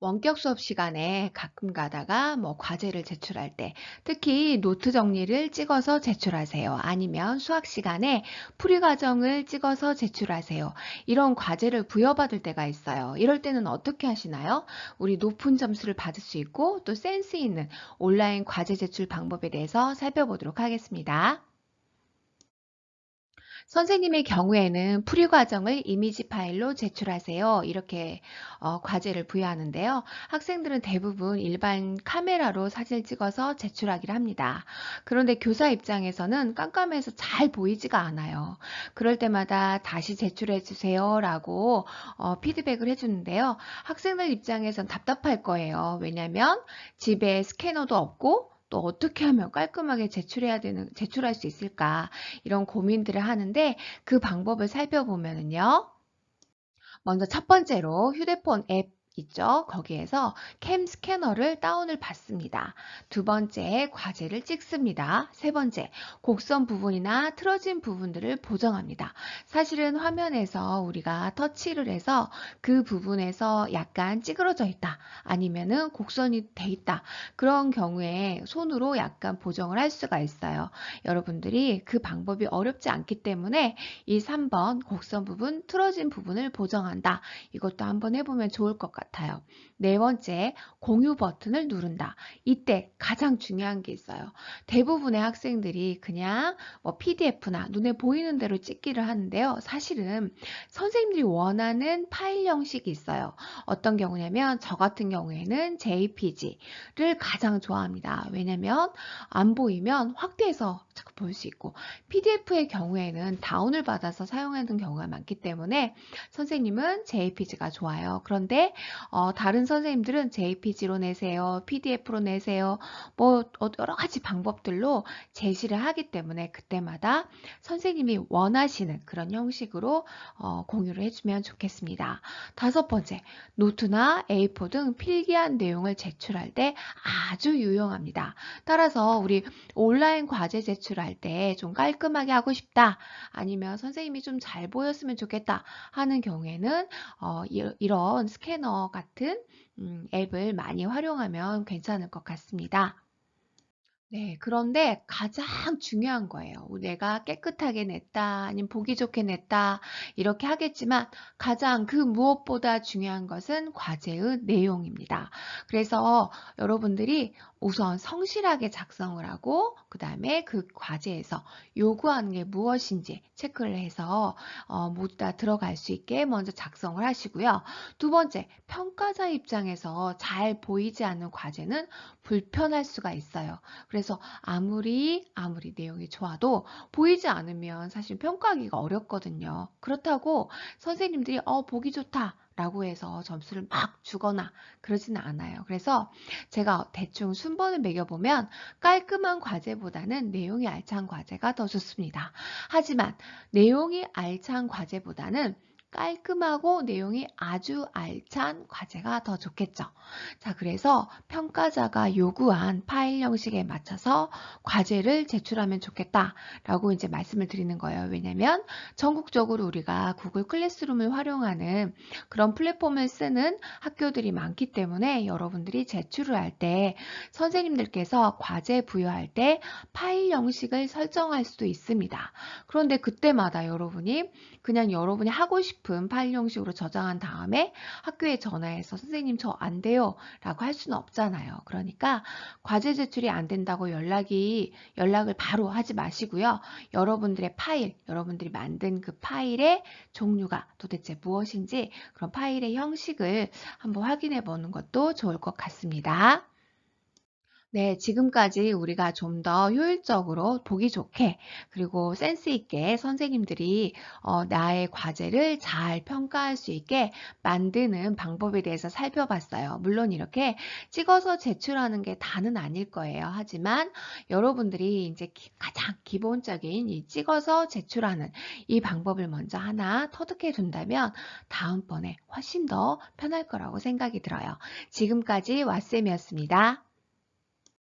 원격 수업 시간에 가끔 가다가 뭐 과제를 제출할 때 특히 노트 정리를 찍어서 제출하세요. 아니면 수학 시간에 풀이 과정을 찍어서 제출하세요. 이런 과제를 부여받을 때가 있어요. 이럴 때는 어떻게 하시나요? 우리 높은 점수를 받을 수 있고 또 센스 있는 온라인 과제 제출 방법에 대해서 살펴보도록 하겠습니다. 선생님의 경우에는 풀이 과정을 이미지 파일로 제출하세요. 이렇게 어, 과제를 부여하는데요. 학생들은 대부분 일반 카메라로 사진을 찍어서 제출하기를 합니다. 그런데 교사 입장에서는 깜깜해서 잘 보이지가 않아요. 그럴 때마다 다시 제출해 주세요 라고 어, 피드백을 해주는데요. 학생들 입장에선 답답할 거예요. 왜냐하면 집에 스캐너도 없고 또 어떻게 하면 깔끔하게 제출해야 되는, 제출할 수 있을까? 이런 고민들을 하는데 그 방법을 살펴보면은요. 먼저 첫 번째로 휴대폰 앱 있죠. 거기에서 캠 스캐너를 다운을 받습니다. 두 번째, 과제를 찍습니다. 세 번째, 곡선 부분이나 틀어진 부분들을 보정합니다. 사실은 화면에서 우리가 터치를 해서 그 부분에서 약간 찌그러져 있다. 아니면은 곡선이 돼 있다. 그런 경우에 손으로 약간 보정을 할 수가 있어요. 여러분들이 그 방법이 어렵지 않기 때문에 이 3번 곡선 부분, 틀어진 부분을 보정한다. 이것도 한번 해보면 좋을 것 같아요. 같아요. 네 번째, 공유 버튼을 누른다. 이때 가장 중요한 게 있어요. 대부분의 학생들이 그냥 뭐 PDF나 눈에 보이는 대로 찍기를 하는데요. 사실은 선생님들이 원하는 파일 형식이 있어요. 어떤 경우냐면 저 같은 경우에는 JPG를 가장 좋아합니다. 왜냐면 안 보이면 확대해서 자꾸 볼 수 있고 PDF의 경우에는 다운을 받아서 사용하는 경우가 많기 때문에 선생님은 JPG가 좋아요. 그런데 어, 다른 선생님들은 JPG로 내세요, PDF로 내세요, 뭐 어, 여러 가지 방법들로 제시를 하기 때문에 그때마다 선생님이 원하시는 그런 형식으로 어, 공유를 해주면 좋겠습니다. 다섯 번째, 노트나 A4 등 필기한 내용을 제출할 때 아주 유용합니다. 따라서 우리 온라인 과제 제출할 때 좀 깔끔하게 하고 싶다, 아니면 선생님이 좀 잘 보였으면 좋겠다 하는 경우에는 어, 이런 스캐너 같은 음, 앱을 많이 활용하면 괜찮을 것 같습니다. 네, 그런데 가장 중요한 거예요. 내가 깨끗하게 냈다, 아니면 보기 좋게 냈다, 이렇게 하겠지만 가장 그 무엇보다 중요한 것은 과제의 내용입니다. 그래서 여러분들이 우선 성실하게 작성을 하고 그 다음에 그 과제에서 요구하는 게 무엇인지 체크를 해서 어, 모두 다 들어갈 수 있게 먼저 작성을 하시고요. 두 번째, 평가자 입장에서 잘 보이지 않는 과제는 불편할 수가 있어요. 그래서 아무리 아무리 내용이 좋아도 보이지 않으면 사실 평가하기가 어렵거든요. 그렇다고 선생님들이 어 보기 좋다 라고 해서 점수를 막 주거나 그러지는 않아요. 그래서 제가 대충 순번을 매겨보면 깔끔한 과제보다는 내용이 알찬 과제가 더 좋습니다. 하지만 내용이 알찬 과제보다는 깔끔하고 내용이 아주 알찬 과제가 더 좋겠죠. 자, 그래서 평가자가 요구한 파일 형식에 맞춰서 과제를 제출하면 좋겠다라고 이제 말씀을 드리는 거예요. 왜냐면 전국적으로 우리가 구글 클래스룸을 활용하는 그런 플랫폼을 쓰는 학교들이 많기 때문에 여러분들이 제출을 할 때 선생님들께서 과제 부여할 때 파일 형식을 설정할 수도 있습니다. 그런데 그때마다 여러분이 그냥 여러분이 하고 싶은 싶은 파일 형식으로 저장한 다음에 학교에 전화해서 선생님 저 안 돼요 라고 할 수는 없잖아요. 그러니까 과제 제출이 안 된다고 연락이 연락을 바로 하지 마시고요. 여러분들의 파일, 여러분들이 만든 그 파일의 종류가 도대체 무엇인지 그런 파일의 형식을 한번 확인해 보는 것도 좋을 것 같습니다. 네, 지금까지 우리가 좀 더 효율적으로 보기 좋게 그리고 센스 있게 선생님들이 어, 나의 과제를 잘 평가할 수 있게 만드는 방법에 대해서 살펴봤어요. 물론 이렇게 찍어서 제출하는 게 다는 아닐 거예요. 하지만 여러분들이 이제 가장 기본적인 이 찍어서 제출하는 이 방법을 먼저 하나 터득해 둔다면 다음번에 훨씬 더 편할 거라고 생각이 들어요. 지금까지 왓쌤이었습니다.